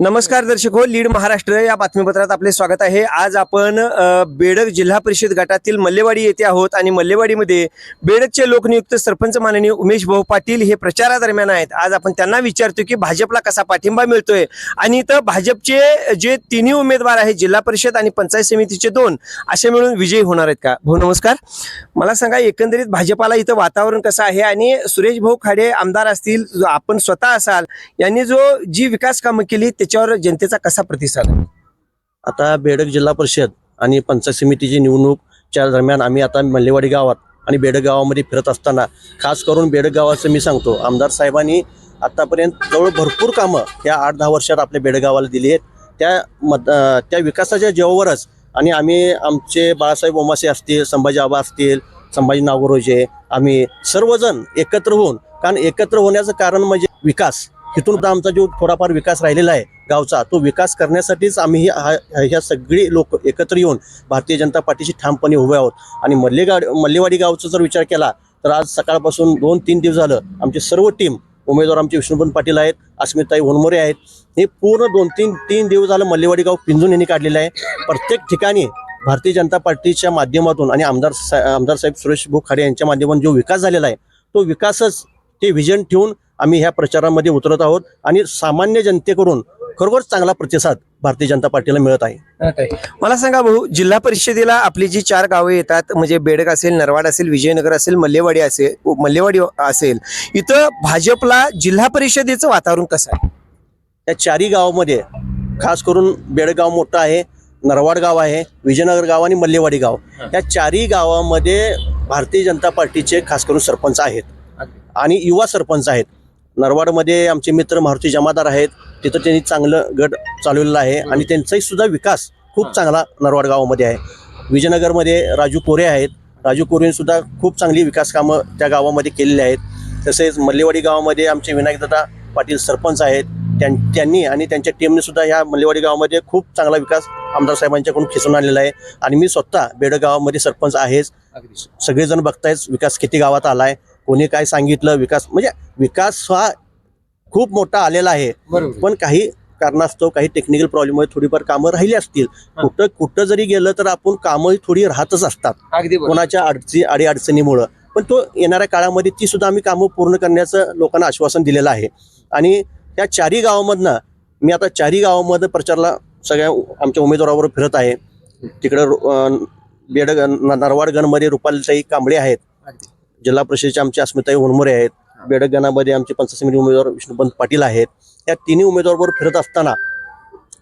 नमस्कार दर्शक हो लीड महाराष्ट्र या बातमीपत्रात आपले स्वागत आहे. आज आपण बेडक जिल्हा परिषद गटातील मल्लेवाडी येथे आहोत आणि मल्लेवाडीमध्ये बेडकचे लोकनियुक्त सरपंच माननीय उमेश भाऊ पाटील हे प्रचारादरम्यान आहेत. आज आपण त्यांना विचारतो की भाजपला कसा पाठिंबा मिळतोय? आणि इथं भाजपचे जे तिन्ही उमेदवार आहेत जिल्हा परिषद आणि पंचायत समितीचे दोन असे मिळून विजयी होणार आहेत का? भाऊ नमस्कार. मला सांगा एकंदरीत भाजपाला इथं वातावरण कसं आहे? आणि सुरेश भाऊ खाडे आमदार असतील जो आपण स्वतः असाल यांनी जो जी विकास कामं केली याच्यावर जनतेचा कसा प्रतिसाद आहे? आता बेडक जिल्हा परिषद आणि पंचायत समितीची निवडणूकच्या दरम्यान आम्ही आता मल्लेवाडी गावात आणि बेडक गावामध्ये फिरत असताना खास करून बेडक गावाचं मी सांगतो आमदार साहेबांनी आतापर्यंत जवळ भरपूर कामं या आठ दहा वर्षात आपल्या बेडगावाला दिली आहेत. त्या मत त्या विकासाच्या जेवावरच आणि आम्ही आमचे बाळासाहेब ओमासे असतील संभाजी आबा असतील संभाजी नागोरोजे आम्ही सर्वजण एकत्र होऊन कारण एकत्र होण्याचं कारण म्हणजे विकास. तिथून सुद्धा आमचा जो थोडाफार विकास राहिलेला आहे गावचा तो विकास करण्यासाठीच आम्ही हा- ह्या सगळी लोक एकत्र येऊन भारतीय जनता पार्टीशी ठामपणे उभे आहोत. आणि मल्लेगाड मल्लेवाडी गावचा जर विचार केला तर आज सकाळपासून दोन तीन दिवस झालं आमची सर्व टीम उमेदवार आमचे विष्णुपंत पाटील आहेत अस्मिताई होनमोरे आहेत हे पूर्ण दोन तीन तीन दिवस झालं मल्लेवाडी गाव पिंजून यांनी काढलेलं आहे. प्रत्येक ठिकाणी भारतीय जनता पार्टीच्या माध्यमातून आणि आमदार सा आमदार साहेब सुरेश भाऊ खाडे यांच्या माध्यमातून जो विकास झालेला आहे तो विकासच ते व्हिजन ठेवून आम्ही ह्या प्रचारामध्ये उतरत आहोत आणि सामान्य जनतेकडून खरोखर चांगला प्रतिसाद भारतीय जनता पार्टीला मिळत आहे. मला सांगा भाऊ जिल्हा परिषदेला आपली जी चार गावे येतात म्हणजे बेडक असेल नरवाड असेल विजयनगर असेल मल्लेवाडी असेल मल्लेवाडी असेल इथं भाजपला जिल्हा परिषदेचं वातावरण कसं आहे? या चारही गावामध्ये खास करून बेडगाव मोठं आहे नरवाड गाव आहे विजयनगर गाव आणि मल्लेवाडी गाव या चारही गावामध्ये भारतीय जनता पार्टीचे खास करून सरपंच आहेत. आणि युवा सरपंच आहेत. नरवाडमध्ये आमचे मित्र मारुती जमादार आहेत. तिथं त्यांनी चांगलं गट चालवलेलं आहे आणि त्यांचाही सुद्धा विकास खूप चांगला नरवाड गावामध्ये आहे. विजयनगरमध्ये राजू कोरे आहेत. राजू कोरेने सुद्धा खूप चांगली विकास कामं त्या गावामध्ये केलेली आहेत. तसेच मल्लेवाडी गावामध्ये आमचे विनायकदादा पाटील सरपंच आहेत. त्यां त्यांनी आणि त्यांच्या टीमने सुद्धा ह्या मल्लेवाडी गावामध्ये खूप चांगला विकास आमदार साहेबांच्याकडून खिचून आणलेला आहे. आणि मी स्वतः बेड गावामध्ये सरपंच आहेच. सगळेजण बघतायच विकास किती गावात आलाय. कोणी काय सांगितलं विकास म्हणजे विकास हा खूप मोठा आलेला आहे. पण काही कारणास्तव काही टेक्निकल प्रॉब्लेममुळे थोडीफार कामं राहिली असतील. कुठं कुठं जरी गेलं तर आपण कामं ही थोडी राहतच असतात. कोणाच्या अडचणी अडी अडचणीमुळं पण तो येणाऱ्या काळामध्ये ती सुद्धा आम्ही कामं पूर्ण करण्याचं लोकांना आश्वासन दिलेलं आहे. आणि त्या चारही गावामधनं मी आता चारही गावामध्ये प्रचारला सगळ्या आमच्या उमेदवारावर फिरत आहे. तिकडं बेड नरवाड गणमध्ये रुपालीताई कांबळे आहेत. जिल्हा परिषदेचे आमचे अस्मिताई होनमोरे आहेत बेडक गणामध्ये आमचे पंचायत समिती उमेदवार विष्णुपंत पाटील आहेत. या तिन्ही उमेदवारावर फिरत असताना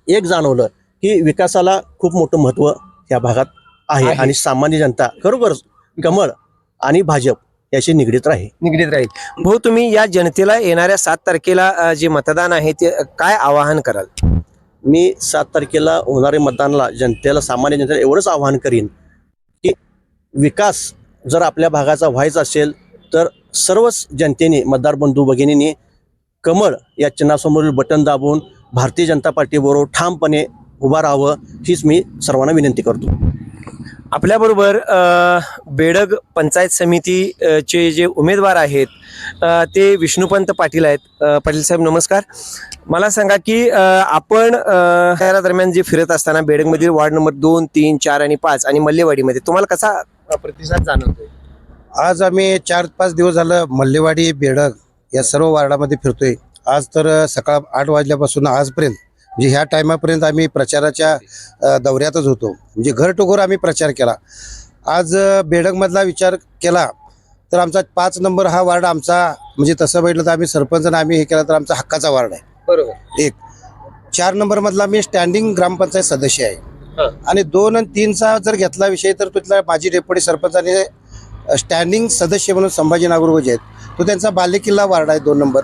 एक जाणवलं की विकासाला खूप मोठं महत्त्व या भागात आहे. आणि सामान्य जनता खरोखर कमळ आणि भाजप याशी निगडीत राहील. निगडीत राहील. भाऊ तुम्ही या जनतेला येणाऱ्या सात तारखेला जे मतदान आहे ते काय आवाहन कराल? मी सात तारखेला होणाऱ्या मतदानाला जनतेला सामान्य जनतेला एवढंच आवाहन करीन की विकास जर आपल्या भागाचा व्हायचा असेल तर सर्वच जनतेने मतदार बंधू भगिनींनी कमळ या चिन्हासमोरील बटन दाबून भारतीय जनता पार्टीबरोबर ठामपणे उभा राहावं हीच मी सर्वांना विनंती करतो. आपल्याबरोबर बेडग पंचायत समितीचे जे उमेदवार आहेत ते विष्णुपंत पाटील आहेत. पाटीलसाहेब पाटील साहेब नमस्कार. मला सांगा की आपण शहरादरम्यान जे फिरत असताना बेडगमधील वार्ड नंबर दोन तीन चार आणि पाच आणि मल्लेवाडीमध्ये तुम्हाला कसा प्रतिसाद जाणवतोय. आज आम्ही चार पाच दिवस झालं मल्लेवाडी बेडग या सर्व वार्डामध्ये फिरतोय. आज तर सकाळ आठ वाजल्यापासून आजपर्यंत म्हणजे ह्या टायमापर्यंत आम्ही प्रचाराच्या दौऱ्यातच होतो. म्हणजे घर टू घर आम्ही प्रचार केला. आज बेडगमधला विचार केला तर आमचा पाच नंबर हा वार्ड आमचा म्हणजे तसं बघितलं तर आम्ही सरपंच आणि आम्ही हे केला तर आमचा हक्काचा वार्ड आहे. बरोबर. एक. चार नंबरमधला मी स्टँडिंग ग्रामपंचायत सदस्य आहे. आणि दोन आणि तीनचा जर घेतला विषय तर तिथला माजी डेप्युटी सरपंच आणि स्टँडिंग सदस्य म्हणून संभाजी नागरगोजे आहेत. तो त्यांचा बालेकिल्ला वार्ड आहे दोन नंबर.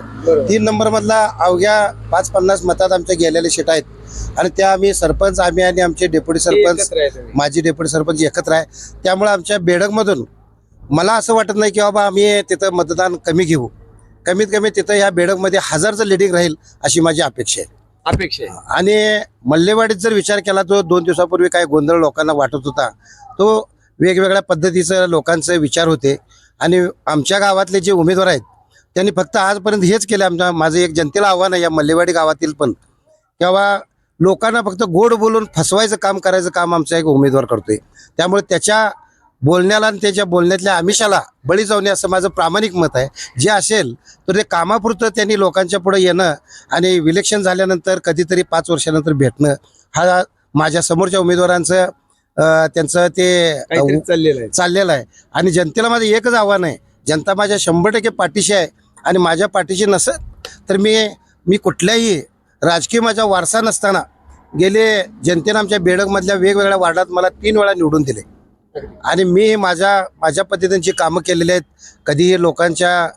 तीन नंबर मधला अवघ्या पाच पन्नास मतात आमच्या गेलेले शेट आहेत. आणि त्या आम्ही सरपंच आम्ही आणि आमचे डेप्युटी सरपंच माजी डेप्युटी सरपंच एकत्र आहे. त्यामुळे आमच्या बेडकमधून मला असं वाटत नाही की बाबा आम्ही तिथं मतदान कमी घेऊ. कमीत कमी तिथं ह्या बेडकमध्ये हजारचं लिडिंग राहील अशी माझी अपेक्षा आहे. अपेक्षा आहे. आणि मल्लेवाडीत जर विचार केला तो दोन दिवसापूर्वी काय गोंधळ लोकांना वाटत होता तो वेगवेगळ्या पद्धतीचं लोकांचे विचार होते. आणि आमच्या गावातले जे उमेदवार आहेत त्यांनी फक्त आजपर्यंत हेच केलं. आमच्या माझं एक जनतेला आव्हान आहे या मल्लेवाडी गावातील पण. तेव्हा लोकांना फक्त गोड बोलून फसवायचं काम करायचं काम आमचा एक उमेदवार करतोय. त्यामुळे त्याच्या बोलण्याला आणि त्याच्या बोलण्यातल्या आमिषाला बळी जाऊ नये असं माझं प्रामाणिक मत आहे. जे असेल तर ते कामापुरतं त्यांनी लोकांच्या पुढे येणं आणि विलेक्शन झाल्यानंतर कधीतरी पाच वर्षानंतर भेटणं हा माझ्या समोरच्या उमेदवारांचं त्यांचं ते चाललेलं आहे. चाललेलं आहे. आणि जनतेला माझं एकच आव्हान आहे. जनता माझ्या शंभर टक्के पाठीशी आहे आणि माझ्या पाठीशी नसत तर मी मी कुठल्याही राजकीय माझा वारसा नसताना गेले जनतेनं आमच्या बेडकमधल्या वेगवेगळ्या वार्डात मला तीन वेळा निवडून दिले. आणि मी माझ्या माझ्या पद्धतींची कामं केलेली आहेत कधीही लोकांच्या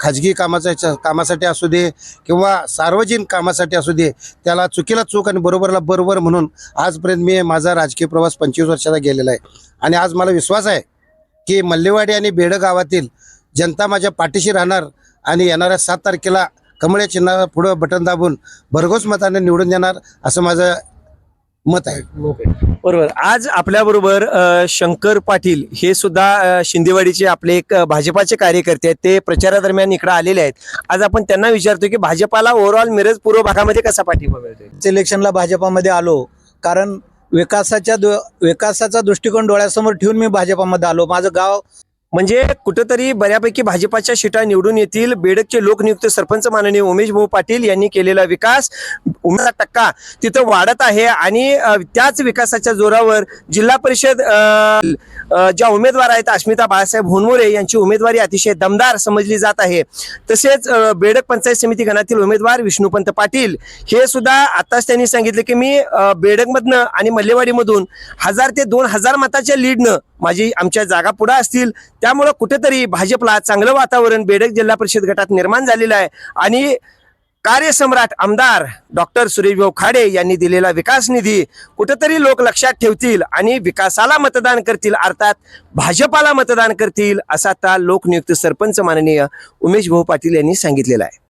खाजगी कामाचा कामासाठी असू दे किंवा सार्वजनिक कामासाठी असू दे त्याला चुकीला चूक आणि बरोबरला बरोबर म्हणून आजपर्यंत मी माझा राजकीय प्रवास पंचवीस वर्षाचा गेलेला आहे. आणि आज मला विश्वास आहे की मल्लेवाडी आणि बेड गावातील जनता माझ्या पाठीशी राहणार आणि येणाऱ्या सात तारखेला कमळे चिन्हा पुढं बटन दाबून भरघोस मताने निवडून देणार असं माझं मत आहे. बरोबर. आज आपल्याबरोबर अ, शंकर पाटील हे सुद्धा अ, शिंदेवाडीचे आपले एक अ, भाजपाचे कार्यकर्ते आहेत. ते प्रचारादरम्यान इकडे आलेले आहेत. आज आपण त्यांना विचारतो की भाजपाला ओव्हरऑल मिरज पूर्व भागामध्ये कसा पाठिंबा मिळतोय? इलेक्शनला भाजपामध्ये आलो. कारण विकासाच्या दु- विकासाचा दृष्टिकोन डोळ्यासमोर ठेवून मी भाजपामध्ये आलो. माझं गाव म्हणजे कुठंतरी बऱ्यापैकी भाजपाच्या शिटा निवडून येतील. बेडकचे लोकनियुक्त सरपंच माननीय उमेश भाऊ पाटील यांनी केलेला विकास उमेदचा टक्का तिथं वाढत आहे आणि त्याच विकासाच्या जोरावर जिल्हा परिषद ज्या उमेदवार आहेत अस्मिता बाळासाहेब होनमोरे यांची उमेदवारी अतिशय दमदार समजली जात आहे. तसेच बेडक पंचायत समिती गणातील उमेदवार विष्णुपंत पाटील हे सुद्धा आताच त्यांनी सांगितले की मी बेडकमधनं आणि मल्लेवाडीमधून हजार ते दोन हजार मताच्या लीडनं माझी आमच्या जागा पुढे असतील. त्यामुळं कुठेतरी भाजपला चांगलं वातावरण बेडक जिल्हा परिषद गटात निर्माण झालेलं आहे. आणि कार्यसम्राट आमदार डॉक्टर सुरेशभाऊ खाडे यांनी दिलेला विकास निधी कुठेतरी लोक लक्षात ठेवतील आणि विकासाला मतदान करतील अर्थात भाजपाला मतदान करतील असा आता लोकनियुक्त सरपंच माननीय उमेश भाऊ पाटील यांनी सांगितलेला आहे.